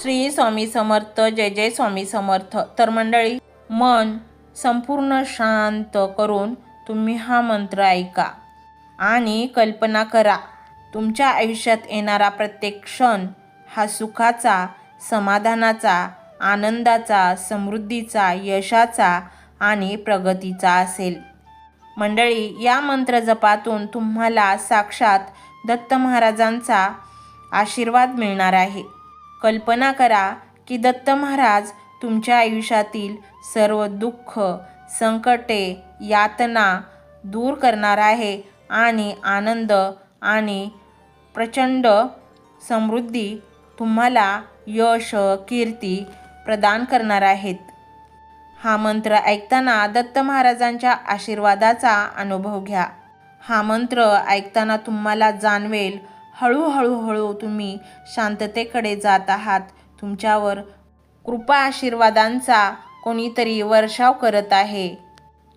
श्री स्वामी समर्थ जय जय स्वामी समर्थ. तर मंडळी मन संपूर्ण शांत करून तुम्ही हा मंत्र ऐका आणि कल्पना करा तुमच्या आयुष्यात येणारा प्रत्येक क्षण हा सुखाचा समाधानाचा आनंदाचा समृद्धीचा यशाचा आणि प्रगतीचा असेल. मंडळी या मंत्र जपातून तुम्हाला साक्षात दत्त महाराजांचा आशीर्वाद मिळणार आहे. कल्पना करा की दत्त महाराज तुमच्या आयुष्यातील सर्व दुःख संकटे यातना दूर करणार आहे आणि आनंद आणि प्रचंड समृद्धी तुम्हाला यश कीर्ती प्रदान करणार आहेत. हा मंत्र ऐकताना दत्त महाराजांच्या आशीर्वादाचा अनुभव घ्या. हा मंत्र ऐकताना तुम्हाला जाणवेल हळूहळूहळू तुम्ही शांततेकडे जात आहात. तुमच्यावर कृपा आशीर्वादांचा कोणीतरी वर्षाव करत आहे.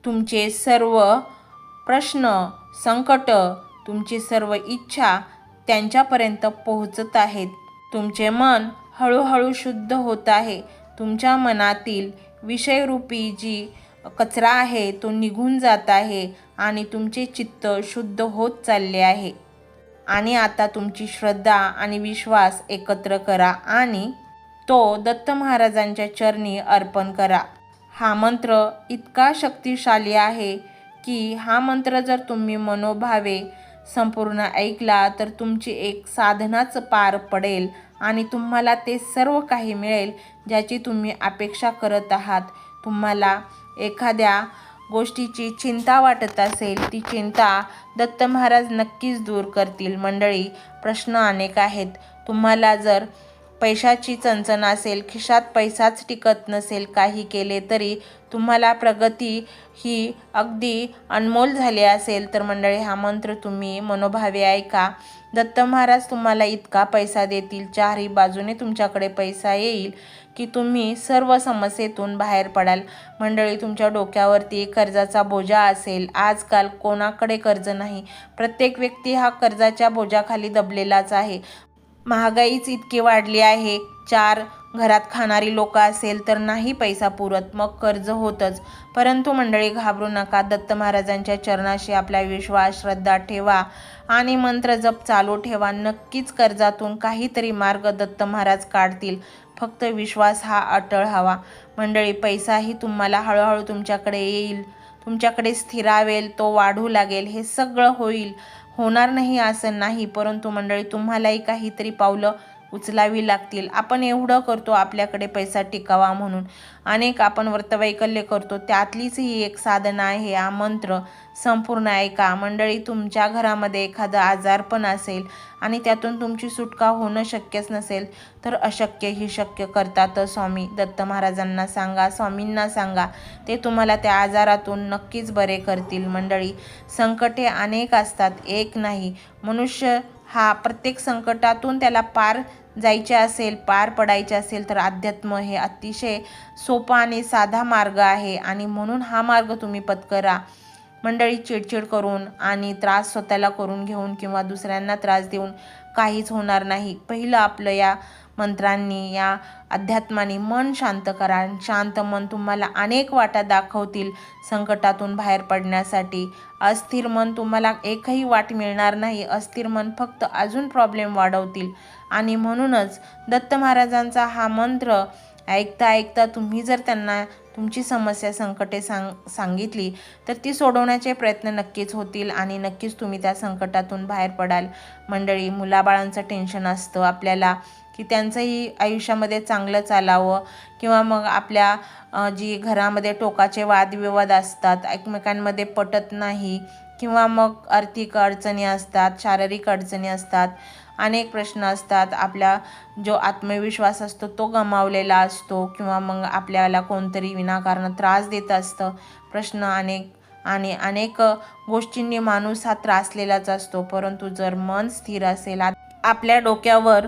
तुमचे सर्व प्रश्न संकट तुमची सर्व इच्छा त्यांच्यापर्यंत पोहोचत आहेत. तुमचे मन हळूहळू शुद्ध होत आहे. तुमच्या मनातील विषयरूपी जी कचरा आहे तो निघून जात आहे आणि तुमचे चित्त शुद्ध होत चालले आहे. आणि आता तुमची श्रद्धा आणि विश्वास एकत्र करा आणि तो दत्त महाराजांच्या चरणी अर्पण करा. हा मंत्र इतका शक्तिशाली आहे की हा मंत्र जर तुम्ही मनोभावे संपूर्ण ऐकला तर तुमची एक साधनाच पार पडेल आणि तुम्हाला ते सर्व काही मिळेल ज्याची तुम्ही अपेक्षा करत आहात. तुम्हाला एखाद्या गोष्टीची चिंता वाटत असेल ती चिंता दत्त महाराज नक्कीच दूर करतील. मंडळी प्रश्न अनेक आहेत. तुम्हाला जर पैशाची चणचण असेल खिशात पैसाच टिकत नसेल काही केले तरी तुम्हाला प्रगती ही अगदी अनमोल झाली असेल. तर मंडळी हा मंत्र तुम्ही मनोभावे ऐका. दत्त महाराज तुम्हाला इतका पैसा देतील चारही बाजूने तुमच्याकडे पैसा येईल. की तुम्ही सर्व समस्येतून बाहेर पडाल. मंडळी तुमच्या डोक्यावरती कर्जाचा बोजा असेल. आजकाल कोणाकडे कर्ज नाही? प्रत्येक व्यक्ती हा कर्जाच्या बोजाखाली दबलेलाच आहे. महागाईच इतकी वाढली आहे. चार घरात खाणारी लोक असेल तर नाही पैसा पुरत मग कर्ज होतच. परंतु मंडळी घाबरू नका. दत्त महाराजांच्या चरणाशी आपला विश्वास श्रद्धा ठेवा आणि मंत्र जप चालू ठेवा. नक्कीच कर्जातून काहीतरी मार्ग दत्त महाराज काढतील. फक्त विश्वास हा अटळ हवा. मंडळी पैसाही तुम्हाला हळूहळू तुमच्याकडे येईल. तुमच्याकडे स्थिरावेल तो वाढू लागेल. हे सगळं होईल. होणार नाही असं नाही परंतु मंडळी तुम्हालाही काहीतरी पावलं उचलावी लागतील. आपण एवढं करतो आपल्याकडे पैसा टिकावा म्हणून. अनेक आपण व्रतवैकल्य करतो. त्यातलीच ही एक साधना आहे हा मंत्र. संपूर्ण ऐका. मंडळी तुमच्या घरामध्ये एखादं आजारपण असेल आणि त्यातून तुमची सुटका होणं शक्यच नसेल तर अशक्य ही शक्य करतात स्वामी. दत्त महाराजांना सांगा स्वामींना सांगा. ते तुम्हाला त्या आजारातून नक्कीच बरे करतील. मंडळी संकटे अनेक असतात. एक नाही. मनुष्य हा प्रत्येक संकटातून त्याला पार जायचे असेल पार पडायचे असेल तर अध्यात्म हे अतिशय सोपा आणि साधा मार्ग आहे आणि म्हणून हा मार्ग तुम्ही पत्करा. मंडळी चिडचिड करून आणि त्रास स्वतःला करून घेऊन किंवा दुसऱ्यांना त्रास देऊन काहीच होणार नाही. पहिलं आपलं या मंत्रांनी या अध्यात्माने मन शांत करा. शांत मन तुम्हाला अनेक वाटा दाखवतील. संकटातून बाहेर पडण्यासाठी अस्थिर मन तुम्हाला एकही वाट मिळणार नाही. अस्थिर मन फक्त अजून प्रॉब्लेम वाढवतील. आणि म्हणूनच दत्त महाराजांचा हा मंत्र ऐकता ऐकता तुम्ही जर त्यांना तुमची समस्या संकटे सांग सांगितली तर ती सोडवण्याचे प्रयत्न नक्कीच होतील आणि नक्कीच तुम्ही त्या संकटातून बाहेर पडाल. मंडळी मुलाबाळांचं टेन्शन असतं. आपल्याला की त्यांचंही आयुष्यामध्ये चांगलं चालावं किंवा मग आपल्या जी घरामध्ये टोकाचे वादविवाद असतात एकमेकांमध्ये पटत नाही किंवा मग आर्थिक अडचणी असतात शारीरिक अडचणी असतात अनेक प्रश्न असतात. आपला जो आत्मविश्वास असतो तो गमावलेला असतो किंवा मग आपल्याला कोणतरी विनाकारण त्रास देत असतं. प्रश्न अनेक आणि अनेक गोष्टींनी माणूस हा त्रासलेलाच असतो. परंतु जर मन स्थिर असेल आपल्या डोक्यावर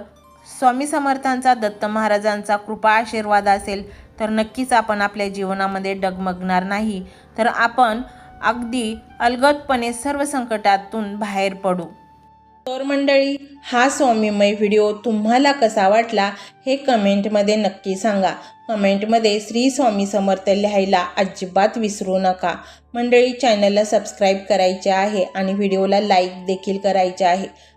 स्वामी समर्थांचा दत्त महाराजांचा कृपा आशीर्वाद असेल तर नक्कीच आपण आपल्या जीवनामध्ये डगमगणार नाही. तर आपण अगदी अलगदपणे सर्व संकटातून बाहेर पडू. तर मंडळी हा स्वामीमय व्हिडिओ तुम्हाला कसा वाटला हे कमेंटमध्ये नक्की सांगा. कमेंटमध्ये श्री स्वामी समर्थ लिहायला अजिबात विसरू नका. मंडळी चॅनलला सबस्क्राईब करायचे आहे आणि व्हिडिओला लाईक देखील करायचे आहे.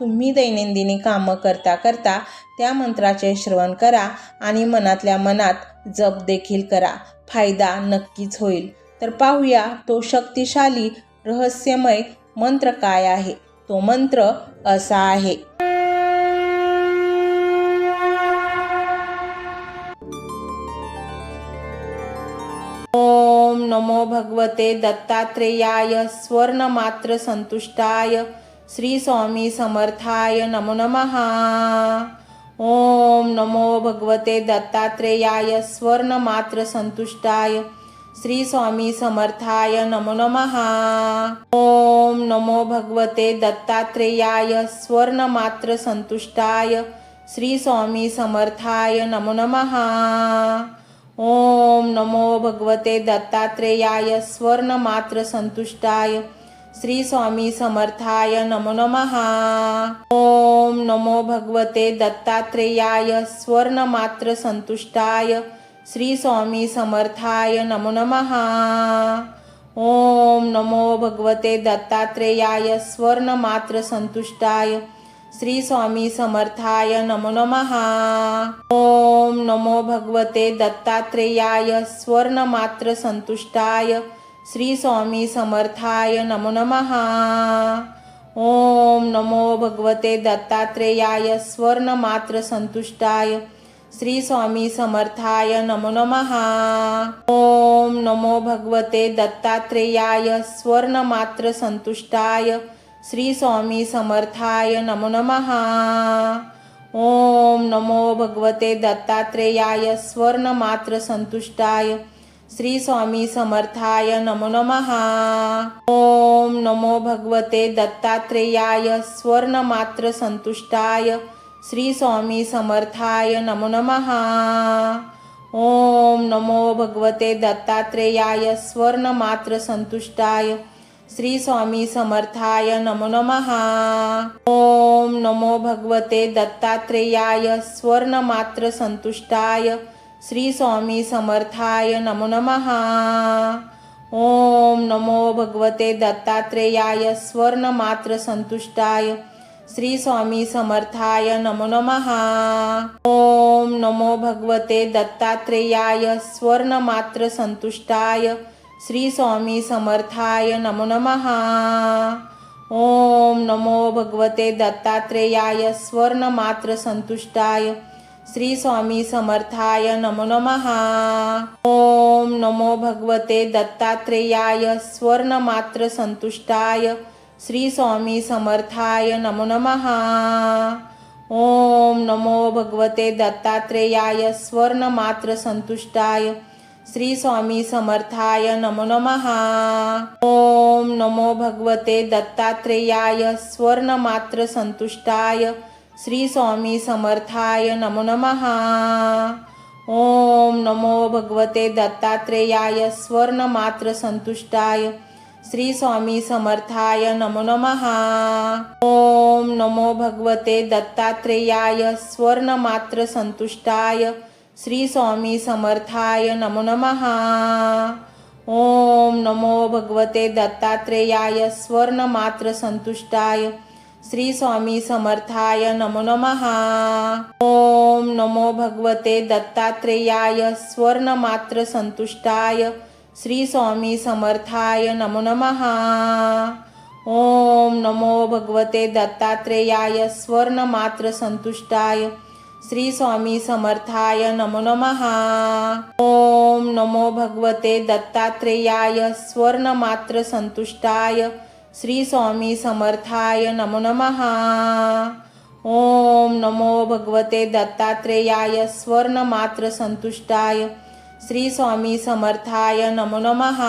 तुम्ही दैनंदिनी कामं करता करता त्या मंत्राचे श्रवण करा आणि मनातल्या मनात जप देखील करा. फायदा नक्कीच होईल. तर पाहूया तो शक्तिशाली रहस्यमय मंत्र काय आहे? तो मंत्र असा आहे. ओम नमो भगवते दत्तात्रेयाय स्वर्णमात्र संतुष्टाय. श्री स्वामी समर्थाय नमो नमः. ओम नमो भगवते दत्तात्रेयाय स्वर्णमात्र संतुष्टाय. श्री स्वामी समर्थाय नमो नमः. ओम नमो भगवते दत्तात्रेयाय स्वर्णमात्र संतुष्टाय. श्री स्वामी समर्थाय नमो नमः. ओम नमो भगवते दत्तात्रेयाय स्वर्णमात्र संतुष्टाय. श्री स्वामी समर्थाय नमो नमः. ओम नमो भगवते दत्तात्रेयाय स्वर्णमात्र संतुष्टाय श्री स्वामी समर्थाय नमो नमः. ओम नमो भगवते दत्तात्रेयाय स्वर्णमात्र संतुष्टाय श्री स्वामी समर्थाय नमो नमः. ओम नमो भगवते दत्तात्रेयाय स्वर्णमात्र संतुष्टाय श्री स्वामी समर्थाय नमो नमः. ओम नमो भगवते दत्तात्रेयाय स्वर्णमात्र संतुष्टाय. श्री स्वामी समर्थाय नमो नमः. ओम नमो भगवते दत्तात्रेयाय स्वर्णमात्र संतुष्टाय. श्री स्वामी समर्थाय नमो नमः. ओम नमो भगवते दत्तात्रेयाय स्वर्णमात्र संतुष्टाय. श्री स्वामी समर्थाय नमो नमः. ओम नमो भगवते दत्तात्रेयाय स्वर्णमात्र संतुष्टाय. श्री स्वामी समर्थाय नमो नमः. ओम नमो भगवते दत्तात्रेयाय स्वर्णमात्र संतुष्टाय. श्री स्वामी समर्थाय नमो नमः. ओम नमो भगवते दत्तात्रेयाय स्वर्णमात्र संतुष्टाय. श्री स्वामी समर्थाय नमो नमः. ओम नमो भगवते दत्तात्रेयाय स्वर्णमात्र संतुष्टाय. श्री स्वामी समर्थाय नमो नमः. ओम नमो भगवते दत्तात्रेयाय स्वर्णमात्र संतुष्टाय. श्री स्वामी समर्थाय नमो नमः. ओम नमो भगवते दत्तात्रेयाय स्वर्णमात्र संतुष्टाय. श्री स्वामी समर्थाय नमो नमः. ओम नमो भगवते दत्तात्रेयाय स्वर्णमात्र संतुष्टाय श्री स्वामी समर्थाय नमो नमः. ओम नमो भगवते दत्तात्रेयाय स्वर्णमात्र संतुष्टाय श्री स्वामी समर्थाय नमो नमः. ओम नमो भगवते दत्तात्रेयाय स्वर्णमात्र संतुष्टाय श्री स्वामी समर्थाय नमो नमः। ओम नमो भगवते दत्तात्रेयाय स्वर्णमात्र संतुष्टाय। श्री स्वामी समर्थाय नमो नमः। ओम नमो भगवते दत्तात्रेयाय स्वर्णमात्र संतुष्टाय। श्री स्वामी समर्थाय नमो नमः। ओम नमो भगवते दत्तात्रेयाय स्वर्णमात्र संतुष्टाय। श्री स्वामी समर्थाय नमो नमः. ओम नमो भगवते दत्तात्रेयाय स्वर्णमात्र संतुष्टाय श्री स्वामी समर्थाय नमो नमः. ओम नमो भगवते दत्तात्रेयाय स्वर्णमात्र संतुष्टाय श्री स्वामी समर्थाय नमो नमः. ओम नमो भगवते दत्तात्रेयाय स्वर्णमात्र संतुष्टाय श्री स्वामी समर्थाय नमो नमः। ओम नमो भगवते दत्तात्रेयाय स्वर्णमात्र संतुष्टाय। श्री स्वामी समर्थाय नमो नमः।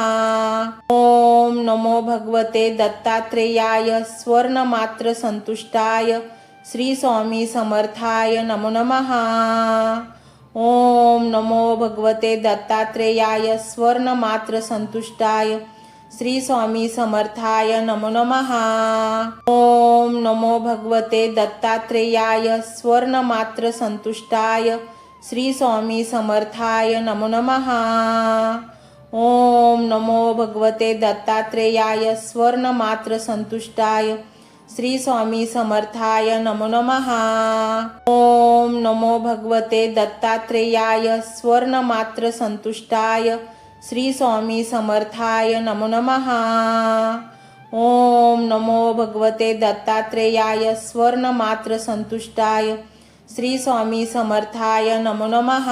ओम नमो भगवते दत्तात्रेयाय स्वर्णमात्र संतुष्टाय। श्री स्वामी समर्थाय नमो नमः। ओम नमो भगवते दत्तात्रेयाय स्वर्णमात्र संतुष्टाय। श्री स्वामी समर्थाय नमो नमः. ओम नमो भगवते दत्तात्रेयाय स्वर्णमात्र संतुष्टाय श्री स्वामी समर्थाय नमो नमः. ओम नमो भगवते दत्तात्रेयाय स्वर्णमात्र संतुष्टाय श्री स्वामी समर्थाय नमो नमः. ओम नमो भगवते दत्तात्रेयाय स्वर्णमात्र संतुष्टाय श्री स्वामी समर्थाय नमो नमः. ओम नमो भगवते दत्तात्रेयाय स्वर्णमात्र संतुष्टाय. श्री स्वामी समर्थाय नमो नमः.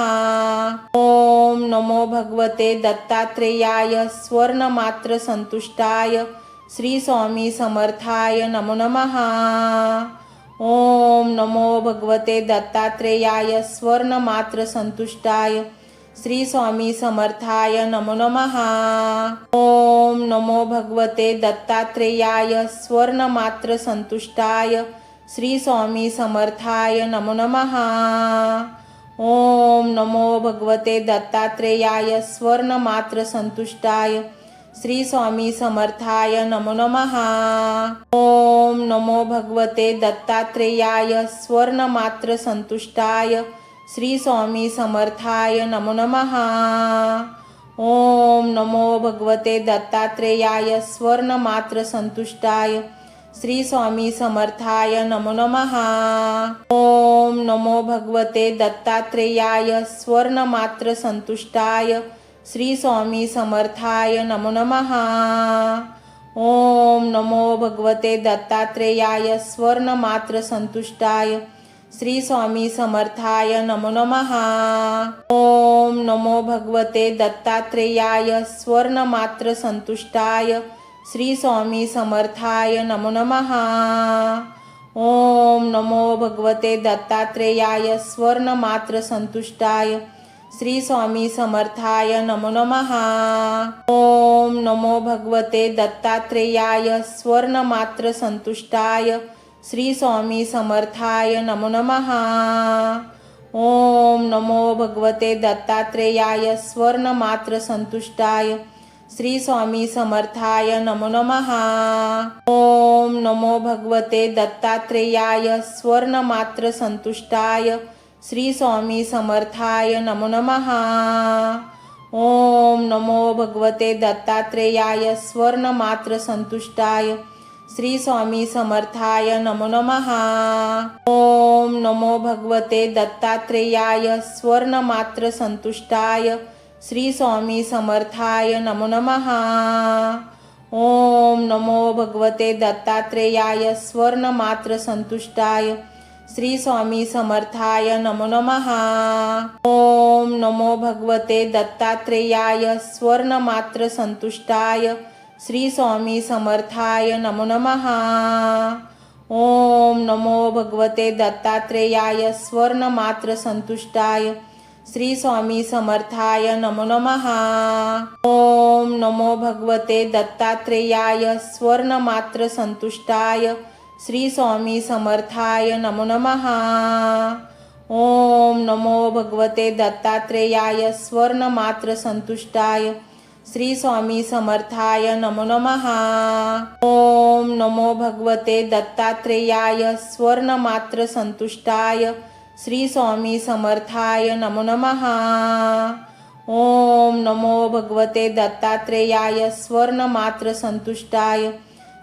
ओम नमो भगवते दत्तात्रेयाय स्वर्णमात्र संतुष्टाय. श्री स्वामी समर्थाय नमो नमः. ओम नमो भगवते दत्तात्रेयाय स्वर्णमात्र संतुष्टाय. श्री स्वामी समर्थाय नमो नमः ओम नमो भगवते दत्तात्रेयाय स्वर्णमात्र संतुष्टाय. श्री स्वामी समर्थाय नमो नमः ओम नमो भगवते दत्तात्रेयाय स्वर्णमात्र संतुष्टाय. श्री स्वामी समर्थाय नमो नमः ओम नमो भगवते दत्तात्रेयाय स्वर्णमात्र संतुष्टाय. श्री स्वामी समर्थाय नमो नमः। ओम नमो भगवते दत्तात्रेयाय स्वर्णमात्र संतुष्टाय। श्री स्वामी समर्थाय नमो नमः। ओम नमो भगवते दत्तात्रेयाय स्वर्णमात्र संतुष्टाय। श्री स्वामी समर्थाय नमो नमः। ओम नमो भगवते दत्तात्रेयाय स्वर्णमात्र संतुष्टाय। श्री स्वामी समर्थाय नमो नमः. ओम नमो भगवते दत्तात्रेयाय स्वर्णमात्र संतुष्टाय. श्री स्वामी समर्थाय नमो नमः. ओम नमो भगवते दत्तात्रेयाय स्वर्णमात्र संतुष्टाय. श्री स्वामी समर्थाय नमो नमः. ओम नमो भगवते दत्तात्रेयाय स्वर्णमात्र संतुष्टाय. श्री स्वामी समर्थाय नमो नमः। ओम नमो भगवते दत्तात्रेयाय स्वर्णमात्र संतुष्टाय। श्री स्वामी समर्थाय नमो नमः। ओम नमो भगवते दत्तात्रेयाय स्वर्णमात्र संतुष्टाय। श्री स्वामी समर्थाय नमो नमः। ओम नमो भगवते दत्तात्रेयाय स्वर्णमात्र संतुष्टाय। श्री स्वामी समर्थाय नमो नमः. ओम नमो भगवते दत्तात्रेयाय स्वर्णमात्र संतुष्टाय श्री स्वामी समर्थाय नमो नमः. ओम नमो भगवते दत्तात्रेयाय स्वर्णमात्र संतुष्टाय श्री स्वामी समर्थाय नमो नमः. ओम नमो भगवते दत्तात्रेयाय स्वर्णमात्र संतुष्टाय श्री स्वामी समर्थाय नमो नमः। ओम नमो भगवते दत्तात्रेयाय स्वर्णमात्र संतुष्टाय। श्री स्वामी समर्थाय नमो नमः। ओम नमो भगवते दत्तात्रेयाय स्वर्णमात्र संतुष्टाय। श्री स्वामी समर्थाय नमो नमः। ओम नमो भगवते दत्तात्रेयाय स्वर्णमात्र संतुष्टाय। श्री स्वामी समर्थाय नमो नमः. ओम नमो भगवते दत्तात्रेयाय स्वर्णमात्र संतुष्टाय. श्री स्वामी समर्थाय नमो नमः. ओम नमो भगवते दत्तात्रेयाय स्वर्णमात्र संतुष्टाय.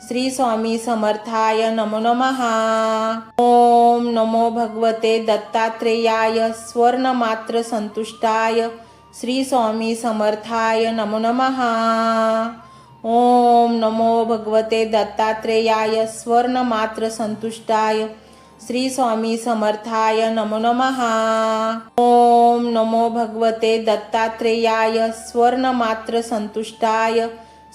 श्री स्वामी समर्थाय नमो नमः. ओम नमो भगवते दत्तात्रेयाय स्वर्णमात्र संतुष्टाय. श्री स्वामी समर्थाय नमो नमः। ओम नमो भगवते दत्तात्रेयाय स्वर्णमात्र संतुष्टाय। श्री स्वामी समर्थाय नमो नमः। ओम नमो भगवते दत्तात्रेयाय स्वर्णमात्र संतुष्टाय।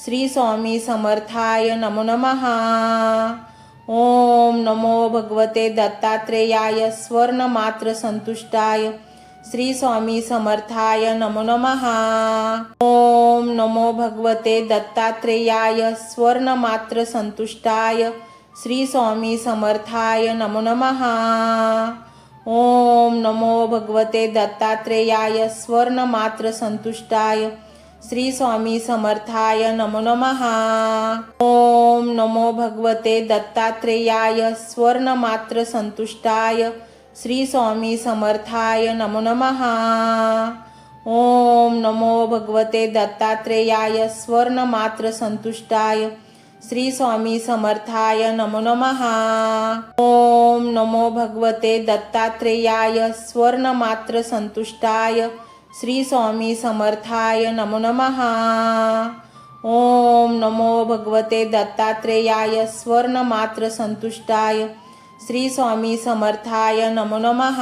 श्री स्वामी समर्थाय नमो नमः। ओम नमो भगवते दत्तात्रेयाय स्वर्णमात्र संतुष्टाय। श्री स्वामी समर्थाय नमो नमः. ओम नमो भगवते दत्तात्रेयाय स्वर्णमात्र संतुष्टाय. श्री स्वामी समर्थाय नमो नमः. ओम नमो भगवते दत्तात्रेयाय स्वर्णमात्र संतुष्टाय. श्री स्वामी समर्थाय नमो नमः. ओम नमो भगवते दत्तात्रेयाय स्वर्णमात्र संतुष्टाय. श्री स्वामी समर्थाय नमो नमः। ओम नमो भगवते दत्तात्रेयाय स्वर्णमात्र संतुष्टाय। श्री स्वामी समर्थाय नमो नमः। ओम नमो भगवते दत्तात्रेयाय स्वर्णमात्र संतुष्टाय। श्री स्वामी समर्थाय नमो नमः। ओम नमो भगवते दत्तात्रेयाय स्वर्णमात्र संतुष्टाय। श्री स्वामी समर्थाय नमो नमः।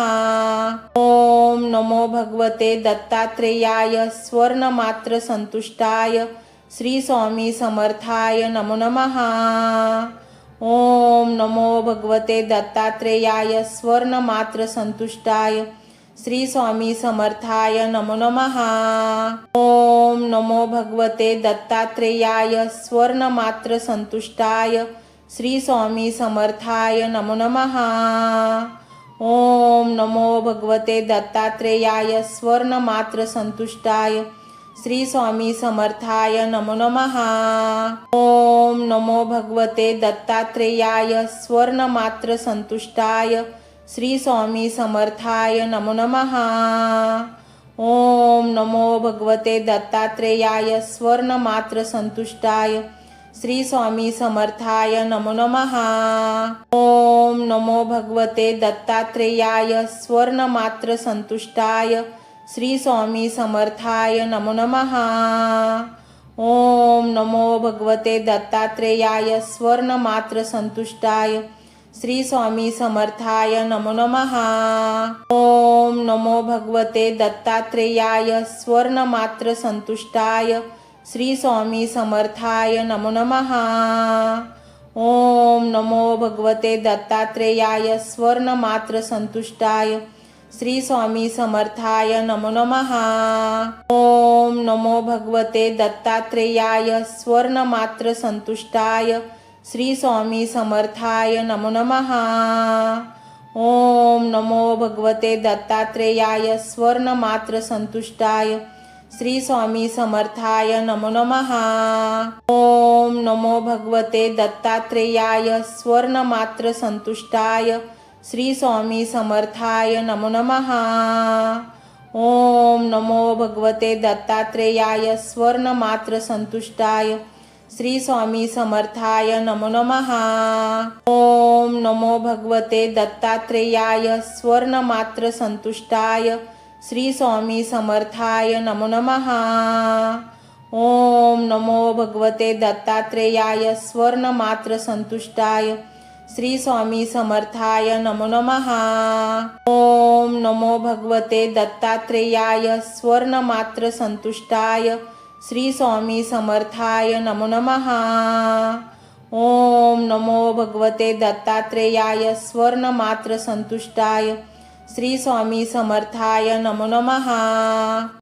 ओम नमो भगवते दत्तात्रेयाय स्वर्णमात्र संतुष्टाय। श्री स्वामी समर्थाय नमो नमः। ओम नमो भगवते दत्तात्रेयाय स्वर्णमात्र संतुष्टाय। श्री स्वामी समर्थाय नमो नमः। ओम नमो भगवते दत्तात्रेयाय स्वर्णमात्र संतुष्टाय। श्री स्वामी समर्थाय नमो नमः। ओम नमो भगवते दत्तात्रेयाय स्वर्णमात्र संतुष्टाय। श्री स्वामी समर्थाय नमो नमः। ओम नमो भगवते दत्तात्रेयाय स्वर्णमात्र संतुष्टाय। श्री स्वामी समर्थाय नमो नमः। ओम नमो भगवते दत्तात्रेयाय स्वर्णमात्र संतुष्टाय। श्री स्वामी समर्थाय नमो नमः. ओम नमो भगवते दत्तात्रेयाय स्वर्णमात्र संतुष्टाय श्री स्वामी समर्थाय नमो नमः. ओम नमो भगवते दत्तात्रेयाय स्वर्णमात्र संतुष्टाय श्री स्वामी समर्थाय नमो नमः. ओम नमो भगवते दत्तात्रेयाय स्वर्णमात्र संतुष्टाय श्री स्वामी समर्थाय नमो नमः. ओम नमो भगवते दत्तात्रेयाय स्वर्णमात्र संतुष्टाय. श्री स्वामी समर्थाय नमो नमः. ओम नमो भगवते दत्तात्रेयाय स्वर्णमात्र संतुष्टाय. श्री स्वामी समर्थाय नमो नमः. ओम नमो भगवते दत्तात्रेयाय स्वर्णमात्र संतुष्टाय. श्री स्वामी समर्थाय नमो नमः. ओम नमो भगवते दत्तात्रेयाय स्वर्णमात्र संतुष्टाय. श्री स्वामी समर्थाय नमो नमः. ओम नमो भगवते दत्तात्रेयाय स्वर्णमात्र संतुष्टाय. श्री स्वामी समर्थाय नमो नमः. ओम नमो भगवते दत्तात्रेयाय स्वर्णमात्र संतुष्टाय. श्री स्वामी समर्थाय नमो नमः. ओम नमो भगवते दत्तात्रेयाय स्वर्णमात्र संतुष्टाय. श्री स्वामी समर्थाय नमो नमः. ओम नमो भगवते दत्तात्रेयाय स्वर्णमात्र संतुष्टाय. श्री स्वामी समर्थाय नमो नमः. ओम नमो भगवते दत्तात्रेयाय स्वर्णमात्र संतुष्टाय. श्री स्वामी समर्थाय नमो नमः.